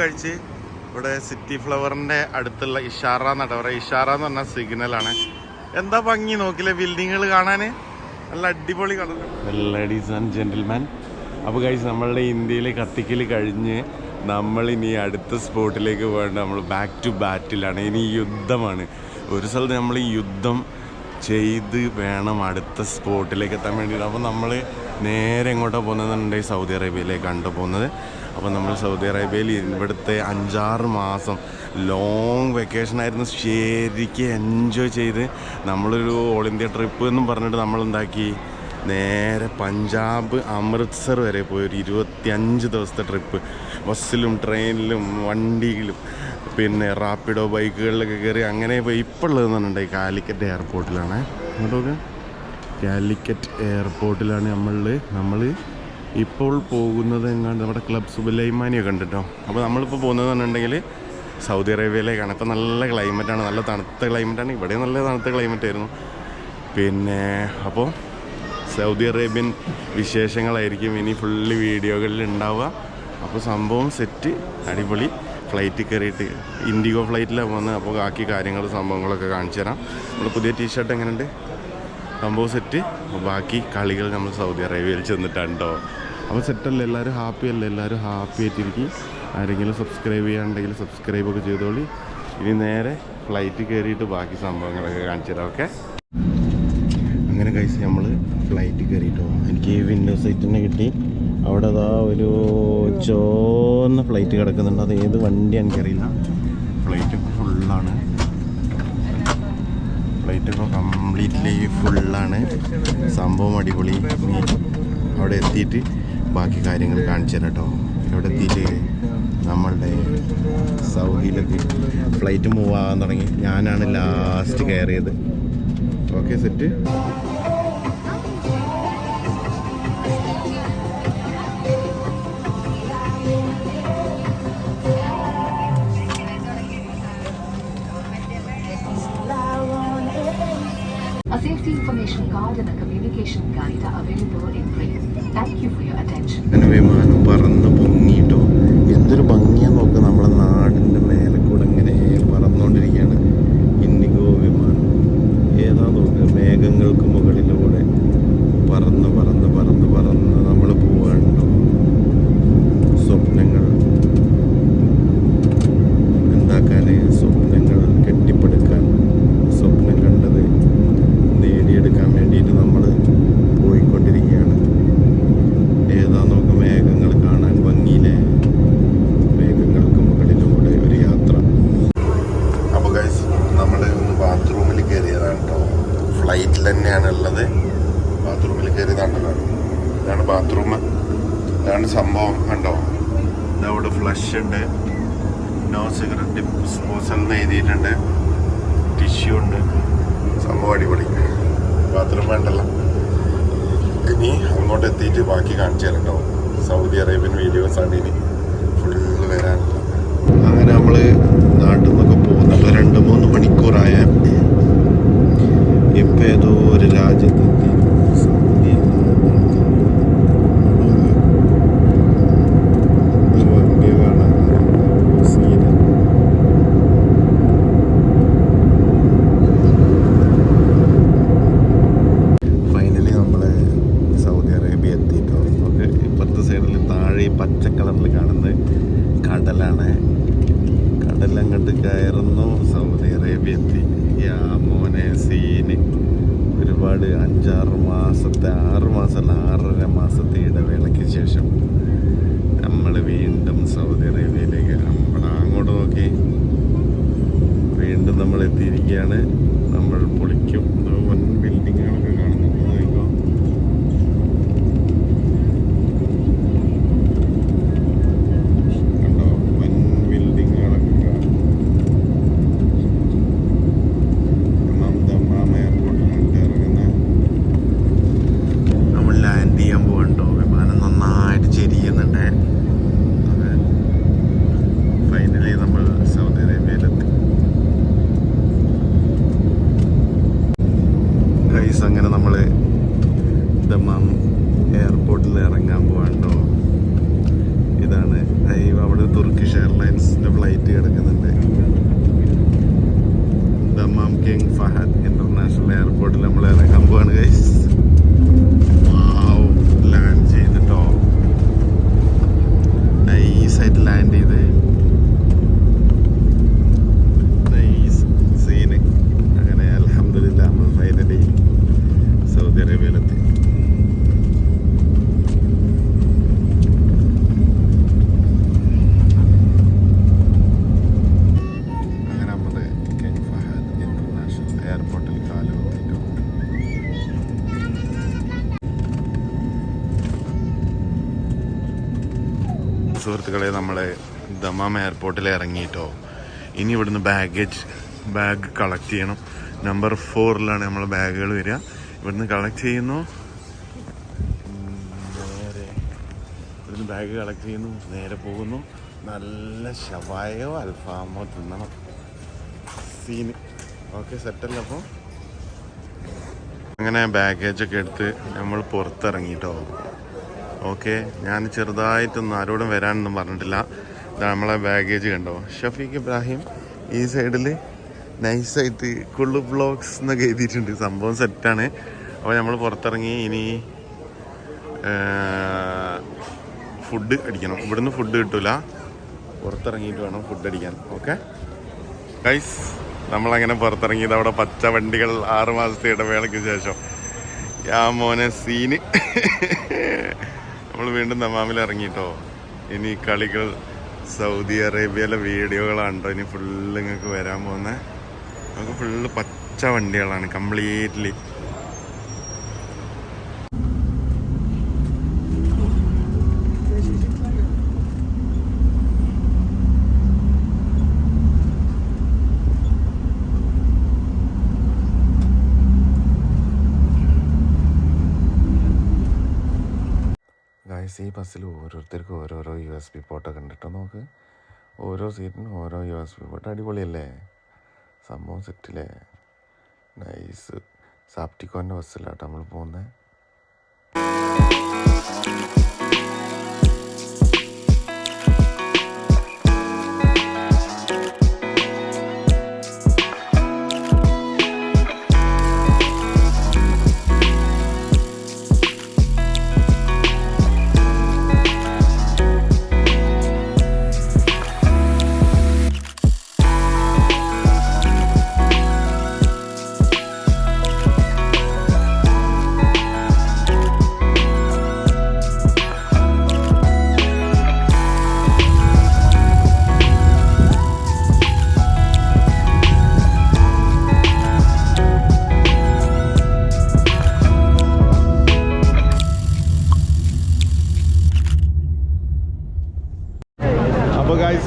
കഴിച്ച് ഇവിടെ സിറ്റി ഫ്ലവറിന്റെ അടുത്തുള്ള ഇഷാറ എന്നാണ് പറയുക. ഇഷാറ എന്ന് പറഞ്ഞാൽ സിഗ്നലാണ് എന്താ ഭംഗി നോക്കില്ലേ ബിൽഡിങ്ങുകൾ കാണാൻ? നല്ല അടിപൊളി കളർ ലേഡീസ് ആൻഡ് ജെന്റിൽമാൻ അപ്പോൾ കഴിച്ച് നമ്മളുടെ ഇന്ത്യയിൽ കത്തിക്കൽ കഴിഞ്ഞ് നമ്മൾ ഇനി അടുത്ത സ്പോട്ടിലേക്ക് പോകേണ്ട നമ്മൾ ബാക്ക് ടു ബാറ്റിലാണ് ഇനി യുദ്ധമാണ്. ഒരു സ്ഥലത്ത് നമ്മൾ ഈ യുദ്ധം ചെയ്ത് വേണം അടുത്ത സ്പോട്ടിലേക്ക് എത്താൻ വേണ്ടിയിട്ട്. അപ്പോൾ നമ്മൾ നേരെ എങ്ങോട്ടാണ് പോകുന്നതെന്നുണ്ടെങ്കിൽ സൗദി അറേബ്യയിലേക്കാണ് പോകുന്നത്. അപ്പോൾ നമ്മൾ സൗദി അറേബ്യയിൽ ഇവിടുത്തെ അഞ്ചാറ് മാസം ലോങ് വെക്കേഷൻ ആയിരുന്നു. ശരിക്കും എൻജോയ് ചെയ്ത് നമ്മളൊരു ഓൾ ഇന്ത്യ ട്രിപ്പ് എന്നും പറഞ്ഞിട്ട് നമ്മൾ എന്താക്കി നേരെ പഞ്ചാബ് അമൃത്സർ വരെ പോയി ഒരു ഇരുപത്തിയഞ്ച് ദിവസത്തെ ട്രിപ്പ് ബസ്സിലും ട്രെയിനിലും വണ്ടിയിലും പിന്നെ റാപ്പിഡോ ബൈക്കുകളിലൊക്കെ കയറി അങ്ങനെ പോയി. ഇപ്പോൾ ഉള്ളതെന്ന് ഈ കാലിക്കറ്റ് എയർപോർട്ടിലാണ് അങ്ങോട്ടൊക്കെ കാലിക്കറ്റ് എയർപോർട്ടിലാണ് നമ്മൾ നമ്മൾ ഇപ്പോൾ പോകുന്നത് എങ്ങാണ്ട് നമ്മുടെ ക്ലബ് സുബലൈമാനിയൊക്കെ കണ്ടിട്ടോ? അപ്പോൾ നമ്മളിപ്പോൾ പോകുന്നത് എന്നുണ്ടെങ്കിൽ സൗദി അറേബ്യയിലേക്കാണ്. ഇപ്പോൾ നല്ല ക്ലൈമറ്റാണ് നല്ല തണുത്ത ക്ലൈമറ്റാണ് ഇവിടെ നല്ല തണുത്ത ക്ലൈമറ്റായിരുന്നു പിന്നെ അപ്പോൾ സൗദി അറേബ്യൻ വിശേഷങ്ങളായിരിക്കും ഇനി ഫുള്ള് വീഡിയോകളിൽ ഉണ്ടാവുക. അപ്പോൾ സംഭവം സെറ്റ് അടിപൊളി. ഫ്ലൈറ്റ് കയറിയിട്ട് ഇൻഡിഗോ ഫ്ലൈറ്റിലാണ് പോകുന്നത് അപ്പോൾ ബാക്കി കാര്യങ്ങൾ സംഭവങ്ങളൊക്കെ കാണിച്ചു തരാം. നമ്മൾ പുതിയ ടീഷർട്ട് എങ്ങനെയുണ്ട്? സംഭവം സെറ്റ് ബാക്കി കളികൾ നമ്മൾ സൗദി അറേബ്യയിൽ ചെന്നിട്ടുണ്ടോ അപ്പോൾ സെറ്റല്ലേ? എല്ലാവരും ഹാപ്പി അല്ലേ? എല്ലാവരും ഹാപ്പി ആയിട്ടിരിക്കും. ആരെങ്കിലും സബ്സ്ക്രൈബ് ചെയ്യാണ്ടെങ്കിൽ സബ്സ്ക്രൈബ് ഒക്കെ ചെയ്തോളി. ഇനി നേരെ ഫ്ലൈറ്റ് കയറിയിട്ട് ബാക്കി സംഭവങ്ങളൊക്കെ കാണിച്ചു തരാം ഓക്കെ അങ്ങനെ കഴിച്ച് നമ്മൾ ഫ്ലൈറ്റ് കയറിയിട്ട് പോകാം എനിക്ക് വിൻഡോ സീറ്റ് തന്നെ കിട്ടി. അവിടെ അതാ ഒരു ചോന്ന ഫ്ലൈറ്റ് കിടക്കുന്നുണ്ട്. അത് ഏത് വണ്ടി എനിക്കറിയില്ല. ഫ്ലൈറ്റ് ഫുള്ളാണ് ഫ്ലൈറ്റ് ഇപ്പോൾ കംപ്ലീറ്റ്ലി ഫുള്ളാണ് സംഭവം അടിപൊളി. അവിടെ എത്തിയിട്ട് ബാക്കി കാര്യങ്ങൾ കാണിച്ചു തരാം കേട്ടോ. ഇവിടെ എത്തിയിട്ട് നമ്മളുടെ സൗദിയിലെത്തി ഫ്ലൈറ്റ് മൂവ് ആകാൻ തുടങ്ങി. ഞാനാണ് ലാസ്റ്റ് കയറിയത്. Okay set attention. അങ്ങനെ വിമാനം പറന്ന് പൊങ്ങിയിട്ടോ എന്തൊരു ഭംഗിയാ നോക്കുക നമ്മളെ നാടിന്റെ മേലെ കൂടെ ഇങ്ങനെ പറന്നുകൊണ്ടിരിക്കുകയാണ് ഇൻഡിഗോ വിമാനം. ഏതാ നോക്കുക മേഘങ്ങൾക്ക് മുകളിലൂടെ പറന്ന് പറന്ന് പറന്ന് പറന്ന് നമ്മൾ പോവാണ്ടോ സ്വപ്നങ്ങൾ. എന്താക്കാൻ സ്വപ്നങ്ങൾ കെട്ടിപ്പടുക്കാൻ. സ്വപ്നം കണ്ടത് നേടിയെടുക്കാൻ വേണ്ടിയിട്ട് നമ്മൾ പോയിക്കൊണ്ടിരിക്കുകയാണ് ഏതാ നോക്ക് മേഘങ്ങൾ കാണാൻ ഭംഗിയിലെ മേഘങ്ങൾക്ക് മുകളിലൂടെ ഒരു യാത്ര. അപ്പോൾ ഗൈസ് നമ്മൾ ഒന്ന് ബാത്റൂമിൽ കയറിയതാണ് കേട്ടോ ഫ്ലൈറ്റിൽ തന്നെയാണ് ഉള്ളത്. ബാത്റൂമിൽ കയറിയതാണല്ലോ ഇതാണ് ബാത്റൂം ഇതാണ് സംഭവം കണ്ടോ? ഇതവിടെ ഫ്ലഷ് ഉണ്ട്. നോ സിഗരറ്റ് ഡിസ്പോസൽ എന്ന് എഴുതിയിട്ടുണ്ട്. ടിഷ്യൂ ഉണ്ട്. സംഭവം അടിപൊളി. ബാത്റൂം വേണ്ടല്ലോ. ഇനി അങ്ങോട്ട് എത്തിയിട്ട് ബാക്കി കാണിച്ചു തരണ്ടാവും സൗദി അറേബ്യൻ വീഡിയോസാണ് ഇനി ഫുള്ള് വരാനുള്ളത്. അങ്ങനെ നമ്മൾ നാട്ടിൽ നിന്നൊക്കെ പോകുന്നത് രണ്ട് മൂന്ന് മണിക്കൂറായ. ഇപ്പം ഏതോ ഒരു രാജ്യത്തെത്തി സൗദി ഭംഗിയാണ് സീന് ഫൈനലി നമ്മൾ സൗദി അറേബ്യ എത്തിയിട്ടോ നമുക്ക് ഇപ്പുറത്തെ സൈഡിൽ താഴെ ഈ പച്ച കളറിൽ കാണുന്നത് കടലാണ് കടലങ്ങോട്ട് കയറുന്നു സൗദി അറേബ്യ എത്തി യാ മോനെ സീന് ഒരുപാട് അഞ്ചാറ് മാസത്തെ ആറ് മാസമല്ല ആറര മാസത്തെ ഇടവേളയ്ക്ക് ശേഷം നമ്മൾ വീണ്ടും സൗദി അറേബ്യയിലേക്ക് നമ്മൾ അങ്ങോട്ട് നോക്കി വീണ്ടും നമ്മൾ എത്തിയിരിക്കുകയാണ് നമ്മൾ പൊളിക്കും ഇത് വൻ ബിൽഡിങ്ങുകളൊക്കെ കാണുന്നുണ്ട് നോക്കിക്കോ. കണ്ടോ വൻ ബിൽഡിങ്ങുകളൊക്കെ കാണും ദമ്മാമ എയർപോർട്ടിലുണ്ട് ഇറങ്ങുന്ന നമ്മൾ ലാൻഡ് ചെയ്യാൻ പോകണ്ടോ വിമാനം നന്നായിട്ട് ചെരിയുന്നുണ്ട് ഫൈനലി നമ്മൾ സൗദി അറേബ്യയിലെത്തി സുഹൃത്തുക്കളെ നമ്മൾ ദമാം എയർപോർട്ടിൽ ഇറങ്ങിയിട്ടോ. ഇനി ഇവിടുന്ന് ബാഗേജ് ബാഗ് കളക്ട് ചെയ്യണം. നമ്പർ ഫോറിലാണ് നമ്മളെ ബാഗുകൾ വരിക. ഇവിടുന്ന് കളക്ട് ചെയ്യുന്നു. നേരെ ഇവിടുന്ന് ബാഗ് കളക്ട് ചെയ്യുന്നു. നേരെ പോകുന്നു. നല്ല ഷവായോ അൽഫാമോ തിന്നണം. സീന്. ഓക്കെ സെറ്റല്ല അപ്പോൾ. അങ്ങനെ ബാഗേജൊക്കെ എടുത്ത് നമ്മൾ പുറത്തിറങ്ങിട്ടോ. ഓക്കെ ഞാൻ ചെറുതായിട്ടൊന്നും ആരോടും വരാനൊന്നും പറഞ്ഞിട്ടില്ല. നമ്മളെ ബാഗേജ് കണ്ടോ? ഷഫീഖ് ഇബ്രാഹിം ഈ സൈഡിൽ നൈസായിട്ട് കുള്ളു ബ്ലോഗ്സ് എന്നൊക്കെ എഴുതിയിട്ടുണ്ട്. സംഭവം സെറ്റാണ് അപ്പോൾ നമ്മൾ പുറത്തിറങ്ങി ഇനി ഫുഡ് അടിക്കണം. ഇവിടുന്ന് ഫുഡ് കിട്ടൂല. പുറത്തിറങ്ങിയിട്ട് വേണം ഫുഡ് അടിക്കാൻ. ഓക്കെ? ഗൈസ് നമ്മളങ്ങനെ പുറത്തിറങ്ങിയത് അവിടെ പച്ച വണ്ടികൾ ആറുമാസത്തെ ഇടവേളയ്ക്ക് ശേഷം. യാ മോനെ സീന് നമ്മൾ വീണ്ടും ദമാമിൽ ഇറങ്ങിട്ടോ. ഇനി കളികൾ സൗദി അറേബ്യയിലെ വീഡിയോകളാണ് ഇനി ഫുള്ള് നിങ്ങൾക്ക് വരാൻ പോകുന്നത്. നമുക്ക് ഫുള്ള് പച്ച വണ്ടികളാണ്. കംപ്ലീറ്റ്ലി. ഗായ്സ് ഈ ബസ്സിൽ ഓരോരുത്തർക്കും ഓരോരോ യു എസ് ബി പോട്ടൊക്കെ ഉണ്ട് കേട്ടോ ഓരോ സീറ്റിനും ഓരോ യു എസ് ബി പോട്ട് അടിപൊളിയല്ലേ? സംഭവം സെറ്റിലേ നൈസ് സാപ്റ്റിക്കോന്റെ ബസ്സിലാട്ടോ നമ്മൾ പോകുന്നത്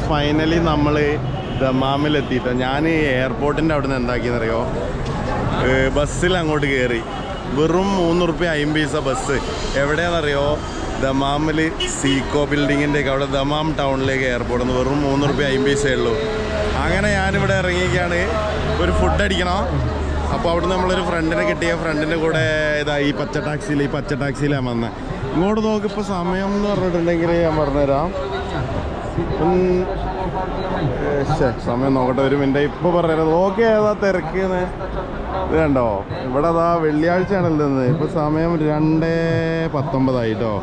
ഫൈനലി നമ്മൾ ദമാമിലെത്തിയിട്ടോ ഞാൻ എയർപോർട്ടിന്റെ അവിടെ നിന്ന് എന്താക്കിയെന്നറിയോ ബസ്സിൽ അങ്ങോട്ട് കയറി വെറും മൂന്ന് റുപ്യ അമ്പത് പൈസ ബസ്. എവിടെയാണെന്നറിയോ ദമാമിൽ സീക്കോ ബിൽഡിങ്ങിന്റെ അവിടെ ദമാം ടൗണിലേക്ക് എയർപോർട്ട് നിന്ന് വെറും മൂന്ന് റുപ്യ അമ്പത് പൈസയേ ഉള്ളൂ. അങ്ങനെ ഞാനിവിടെ ഇറങ്ങിയൊക്കെയാണ് ഒരു ഫുഡ് അടിക്കണം? അപ്പോൾ അവിടുന്ന് നമ്മളൊരു ഫ്രണ്ടിനെ കിട്ടിയ ഫ്രണ്ടിന്റെ കൂടെ ഇതാ ഈ പച്ച ടാക്സിയിൽ ഈ പച്ച ടാക്സിയിലാണ് വന്നത് ഇങ്ങോട്ട് നോക്കിപ്പോൾ സമയം എന്ന് പറഞ്ഞിട്ടുണ്ടെങ്കിൽ ഞാൻ പറഞ്ഞുതരാം. സമയം നോക്കട്ടെ ഒരു മിനിറ്റ്. ഇപ്പൊ പറയുന്നത് ഓക്കെ ഏതാ തിരക്കിന്ന്. ഇത് ഇവിടെ അതാ വെള്ളിയാഴ്ചയാണ് നിന്ന് ഇപ്പൊ സമയം രണ്ടേ പത്തൊമ്പതായിട്ടോ.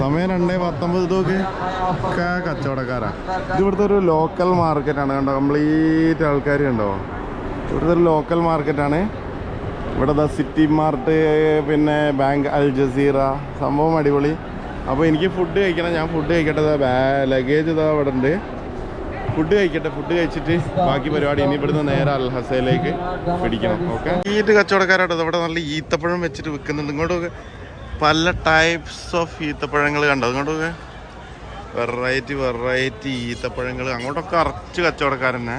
സമയം രണ്ടേ പത്തൊമ്പത്. ഇതൊക്കെ കച്ചവടക്കാരാ. ഇത് ഇവിടുത്തെ ഒരു ലോക്കൽ മാർക്കറ്റാണ് കണ്ടോ? കംപ്ലീറ്റ് ആൾക്കാർ കണ്ടോ? ഇവിടുത്തെ ഒരു ലോക്കൽ മാർക്കറ്റാണ് ഇവിടെ സിറ്റി മാർട്ട് പിന്നെ ബാങ്ക് അൽ ജസീറ സംഭവം അടിപൊളി. അപ്പോൾ എനിക്ക് ഫുഡ് കഴിക്കണം. ഞാൻ ഫുഡ് കഴിക്കട്ടെ ബാ ലഗേജ് ഇതാ അവിടെ ഉണ്ട് ഫുഡ് കഴിക്കട്ടെ ഫുഡ് കഴിച്ചിട്ട് ബാക്കി പരിപാടി ഇനി ഇവിടുന്ന് നേരെ അൽഹസയിലേക്ക് പിടിക്കണം ഓക്കെ ഈറ്റ് കച്ചവടക്കാരാട്ടോ ഇവിടെ നല്ല ഈത്തപ്പഴം വെച്ചിട്ട് വിൽക്കുന്നുണ്ട്. ഇങ്ങോട്ടൊക്കെ പല ടൈപ്സ് ഓഫ് ഈത്തപ്പഴങ്ങൾ കണ്ടോ? ഇങ്ങോട്ടൊക്കെ വെറൈറ്റി വെറൈറ്റി ഈത്തപ്പഴങ്ങൾ. അങ്ങോട്ടൊക്കെ അറച്ച് കച്ചവടക്കാരനെ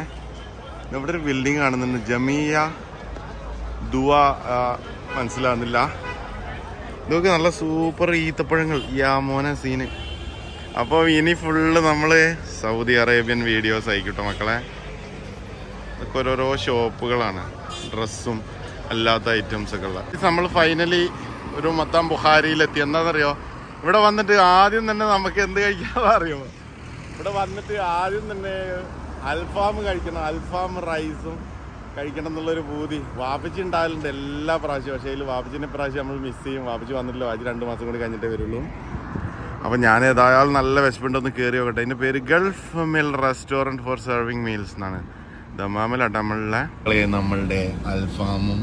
ഇവിടെ ഒരു ബിൽഡിംഗ് കാണുന്നുണ്ട്. ജമിയ ദുവ മനസ്സിലാകുന്നില്ല ഇതൊക്കെ നല്ല സൂപ്പർ ഈത്തപ്പഴങ്ങൾ. യാ മോനെ സീന്. അപ്പോൾ ഇനി ഫുള്ള് നമ്മൾ സൗദി അറേബ്യൻ വീഡിയോസ് ആയിക്കോട്ടെ മക്കളെ. ഇതൊക്കെ ഓരോരോ ഷോപ്പുകളാണ് ഡ്രസ്സും അല്ലാത്ത ഐറ്റംസൊക്കെ ഉള്ള. നമ്മൾ ഫൈനലി ഒരു മൊത്തം ബുഹാരിയിലെത്തി. എന്താണെന്നറിയോ ഇവിടെ വന്നിട്ട് ആദ്യം തന്നെ നമുക്ക് എന്ത് കഴിക്കാതെ അറിയോ ഇവിടെ വന്നിട്ട് ആദ്യം തന്നെ അൽഫാം കഴിക്കണം. അൽഫാം റൈസും കഴിക്കണം എന്നുള്ളൊരു പൂതി. വാപ്പച്ചി ഉണ്ടാകലുണ്ട് എല്ലാ പ്രാവശ്യവും പക്ഷേ അതിൽ വാപ്പച്ചിനെ പ്രാവശ്യം നമ്മൾ മിസ് ചെയ്യും. വാപ്പച്ചി വന്നിട്ടില്ല. വാപ്പച്ചി രണ്ട് മാസം കൂടി കഴിഞ്ഞിട്ടേ വരുള്ളൂ. അപ്പം ഞാൻ ഏതായാലും നല്ല വിശപ്പുണ്ടൊന്ന് കയറി നോക്കട്ടെ. അതിന്റെ പേര് Gulf mill restaurant for serving meals എന്നാണ്. ദമാമിലാണ് നമ്മളുടെ. നമ്മളുടെ അൽഫാമും.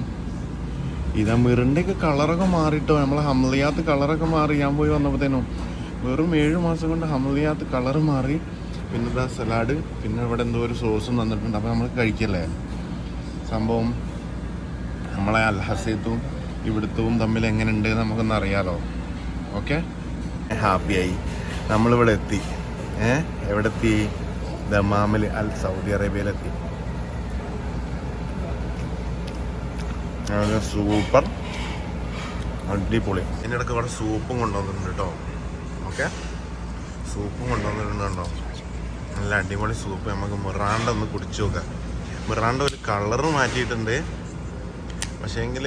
ഇതാ മിറിന്റെയൊക്കെ കളറൊക്കെ മാറിയിട്ടോ നമ്മളെ ഹംലിയാത്ത് കളറൊക്കെ മാറി. ഞാൻ പോയി വന്നപ്പോഴത്തേനും വെറും ഏഴ് മാസം കൊണ്ട് ഹംലിയാത്ത് കളറ് മാറി. പിന്നെ സലാഡ്. പിന്നെ ഇവിടെ എന്തോ ഒരു സോസും തന്നിട്ടുണ്ട്. അപ്പോൾ നമ്മൾ കഴിക്കല്ലേ? സംഭവം നമ്മളെ അൽഹസീത്തും ഇവിടുത്തവും തമ്മിൽ എങ്ങനെയുണ്ട് നമുക്കൊന്ന് അറിയാലോ. ഓക്കെ ഹാപ്പിയായി. നമ്മളിവിടെ എത്തി. ഏ? എവിടെ എത്തി ദമാമിൽ അൽ സൗദി അറേബ്യയിലെത്തി. സൂപ്പർ. അടിപൊളി. ഇതിന്റെ ഇടയ്ക്ക് കുറച്ച് സൂപ്പും കൊണ്ടുവന്നിട്ടുണ്ട് കേട്ടോ. ഓക്കെ സൂപ്പും കൊണ്ടുവന്നിട്ടുണ്ട് കേട്ടോ നല്ല അടിപൊളി സൂപ്പ്. നമുക്ക് മിറാണ്ട ഒന്ന് കുടിച്ചു നോക്കാം. മിറാണ്ട കളറ് മാറ്റിയിട്ടുണ്ട്. പക്ഷേ എങ്കിൽ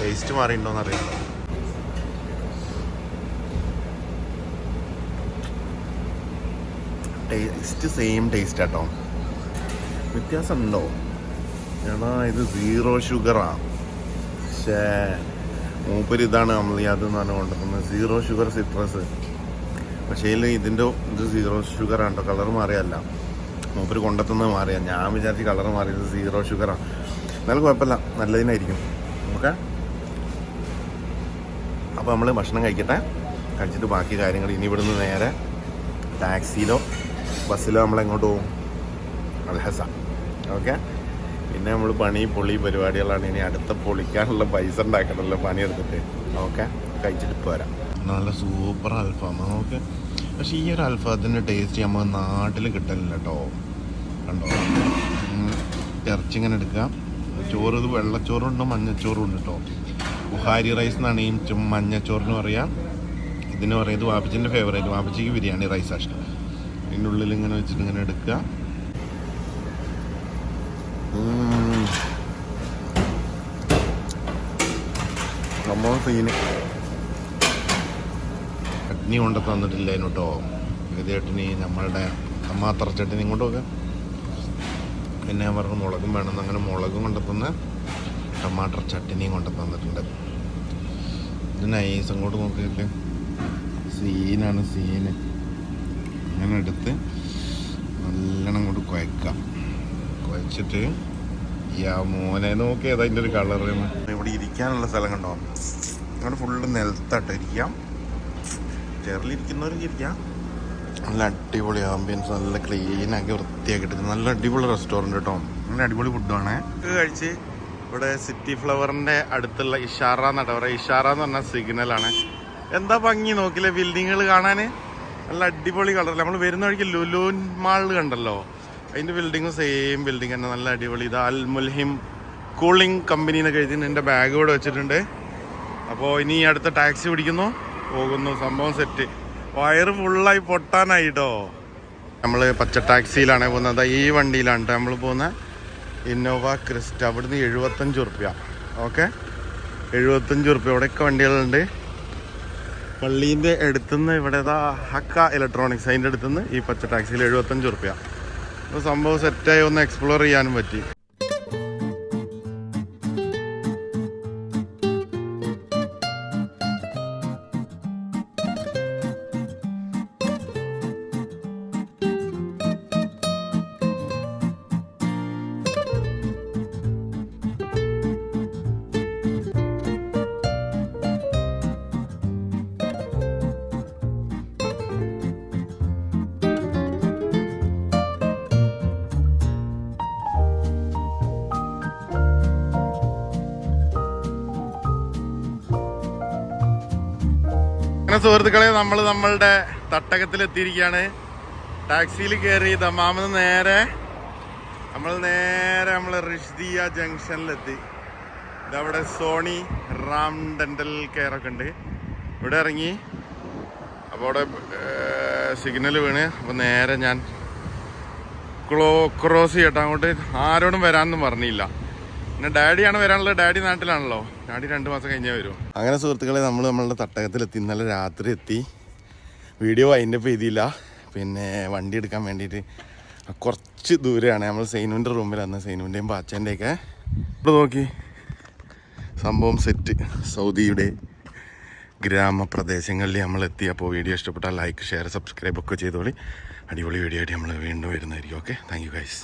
ടേസ്റ്റ് മാറിയിട്ടുണ്ടോന്ന് അറിയില്ല ടേസ്റ്റ് സെയിം ടേസ്റ്റ് ആട്ടോ. വ്യത്യാസം ഉണ്ടോ എടാ ഇത് സീറോ ഷുഗറാണ് പക്ഷേ മൂപ്പര് ഇതാണ് അമളിയാത് എന്നാണ് കൊണ്ടുവന്നത് സീറോ ഷുഗർ സിട്രസ് പക്ഷേ ഇതിന്റെ ഇത് സീറോ ഷുഗറാണ് കേട്ടോ കളർ മാറിയല്ല മൂപ്പര് കൊണ്ടെത്തുന്നത് മാറിയാ. ഞാൻ വിചാരിച്ച് കളർ മാറിയത് സീറോ ഷുഗറാണ് എന്നാലും കുഴപ്പമില്ല. നല്ലതിനായിരിക്കും. ഓക്കെ? അപ്പോൾ നമ്മൾ ഭക്ഷണം കഴിക്കട്ടെ. കഴിച്ചിട്ട് ബാക്കി കാര്യങ്ങൾ ഇനി ഇവിടുന്ന് നേരെ ടാക്സിയിലോ ബസ്സിലോ നമ്മൾ എങ്ങോട്ട് പോകും? Al Hasa. ഓക്കെ? പിന്നെ നമ്മൾ പണി പൊളി പരിപാടികളാണ്. ഇനി അടുത്ത പൊളിക്കാനുള്ള പൈസ ഉണ്ടാക്കണമല്ലോ പണിയെടുത്തിട്ട്. ഓക്കെ? കഴിച്ചിട്ട് പോരാം. നല്ല സൂപ്പർ അൽഫാം. ഓക്കെ പക്ഷേ ഈ ഒരു അൽഫാത്തിന്റെ ടേസ്റ്റ് നമുക്ക് നാട്ടിൽ കിട്ടലില്ല കേട്ടോ കണ്ടോ? ഇറച്ചി ഇങ്ങനെ എടുക്കുക. ചോറ് ഇത് വെള്ളച്ചോറുണ്ട് മഞ്ഞച്ചോറും ഉണ്ട് കേട്ടോ ബുഹാരി റൈസ് എന്നാണ് ഈ മഞ്ഞച്ചോറിന് പറയാം. ഇതിന് പറയാം ഇത് വാപ്പച്ചിന്റെ ഫേവറേറ്റ് വാപ്പച്ചിക്ക് ബിരിയാണി റൈസ് ആഷ്ടം ഇതിന്റെ ഉള്ളിൽ ഇങ്ങനെ വെച്ചിട്ട് ഇങ്ങനെ എടുക്കുക. സംഭവം സീന് ചട്നി കൊണ്ട് തന്നിട്ടില്ല അതിനോട്ടോ ചട്നി നമ്മളുടെ അമ്മാത്ര ചട്നി കൊണ്ട് നോക്കാം പിന്നെ ഞാൻ പറഞ്ഞു മുളകും വേണമെന്ന്. അങ്ങനെ മുളകും കൊണ്ട് തന്ന് ടമാട്ടർ ചട്നിയും കൊണ്ട് തന്നിട്ടുണ്ട്. ഇത് നൈസ് അങ്ങോട്ട് നോക്കിയിട്ട്. സീനാണ് സീന്. അങ്ങനെ എടുത്ത് നല്ലോണം അങ്ങോട്ട് കുഴക്കാം. കുഴച്ചിട്ട് യാ മോനെ നോക്കി അതിന്റെ ഒരു കളർ ഇവിടെ ഇരിക്കാനുള്ള സ്ഥലം കണ്ടോ? ഇവിടെ ഫുള്ള് നിലത്തട്ട് ഇരിക്കാം. ചെറിലിരിക്കുന്നവർക്ക് ഇരിക്കാം നല്ല അടിപൊളി ആംബിയൻസ് നല്ല ക്ലീൻ ആക്കി വൃത്തിയാക്കിയിട്ട്. നല്ല അടിപൊളി റെസ്റ്റോറന്റ് കേട്ടോ നല്ല അടിപൊളി ഫുഡാണ് കഴിച്ച് ഇവിടെ സിറ്റി ഫ്ലവറിന്റെ അടുത്തുള്ള ഇഷാറ എന്നാണ് പറയുക. ഇഷാറ എന്ന് പറഞ്ഞ സിഗ്നലാണ് എന്താ ഭംഗി നോക്കില്ലേ ബിൽഡിങ്ങുകൾ കാണാൻ? നല്ല അടിപൊളി കളർ നമ്മൾ വരുന്ന വഴിക്ക് ലുലൂൻ മാൾ കണ്ടല്ലോ. അതിന്റെ ബിൽഡിങ്ങും സെയിം ബിൽഡിംഗ് തന്നെ. നല്ല അടിപൊളി. ഇത് അൽ മുൽഹിം കൂളിംഗ് കമ്പനി എന്നൊക്കെ എന്റെ ബാഗ് ഇവിടെ വെച്ചിട്ടുണ്ട്. അപ്പോൾ ഇനി അടുത്ത ടാക്സി പിടിക്കുന്നു. പോകുന്നു. സംഭവം സെറ്റ് വയറ് ഫുള്ളായി പൊട്ടാനായി കേട്ടോ നമ്മൾ പച്ച ടാക്സിയിലാണ് പോകുന്നത്. ഈ വണ്ടിയിലാണ് നമ്മൾ പോകുന്നത്. ഇന്നോവ ക്രിസ്റ്റ അവിടുന്ന് എഴുപത്തഞ്ച് ഉറുപ്പ്യ. ഓക്കെ എഴുപത്തഞ്ച് ഉറുപ്പ്യ. ഇവിടെയൊക്കെ വണ്ടികളുണ്ട്. പള്ളീന്റെ അടുത്തുനിന്ന് ഇവിടെ ഹക്ക ഇലക്ട്രോണിക്സ് അതിന്റെ അടുത്തുനിന്ന് ഈ പച്ച ടാക്സിയിൽ എഴുപത്തഞ്ച് ഉറുപ്പ്യ. അപ്പോൾ സംഭവം സെറ്റായി ഒന്ന് എക്സ്പ്ലോർ ചെയ്യാനും പറ്റി. അങ്ങനെ സുഹൃത്തുക്കളെ നമ്മൾ നമ്മളുടെ തട്ടകത്തിൽ എത്തിയിരിക്കുകയാണ് ടാക്സിയിൽ കയറി ദമാമെന്ന് നേരെ നമ്മൾ നേരെ നമ്മൾ റിഷ്ദിയ ജംഗ്ഷനിലെത്തി. ഇതവിടെ സോണി റാം ഡെന്റൽ കെയർ ഒക്കെ ഉണ്ട്. ഇവിടെ ഇറങ്ങി. അപ്പോൾ അവിടെ സിഗ്നൽ വീണ്. അപ്പോൾ നേരെ ഞാൻ ക്ലോ ക്രോസ് ചെയ്യട്ടെ അങ്ങോട്ട് ആരോടും വരാനൊന്നും പറഞ്ഞില്ല. പിന്നെ ഡാഡിയാണ് വരാനുള്ളത്. ഡാഡി നാട്ടിലാണല്ലോ. ഡാഡി രണ്ട് മാസം കഴിഞ്ഞേ വരൂ. അങ്ങനെ സുഹൃത്തുക്കളെ നമ്മൾ നമ്മളുടെ തട്ടകത്തിലെത്തി. ഇന്നലെ രാത്രി എത്തി. വീഡിയോ അതിന്റെ ചെയ്തില്ല. പിന്നെ വണ്ടി എടുക്കാൻ വേണ്ടിയിട്ട് കുറച്ച് ദൂരെയാണ്. നമ്മൾ സൈനുവിന്റെ റൂമിൽ വന്ന് സൈനുവിന്റെയും പാച്ചന്റെയൊക്കെ ഇവിടെ നോക്കി. സംഭവം സെറ്റ് സൗദിയുടെ ഗ്രാമപ്രദേശങ്ങളിൽ നമ്മൾ എത്തി. അപ്പോൾ വീഡിയോ ഇഷ്ടപ്പെട്ടാൽ ലൈക്ക് ഷെയർ സബ്സ്ക്രൈബ് ഒക്കെ ചെയ്തോളി. അടിപൊളി വീഡിയോ ആയിട്ട് നമ്മൾ വീണ്ടും വരുന്നതായിരിക്കും. Okay thank you guys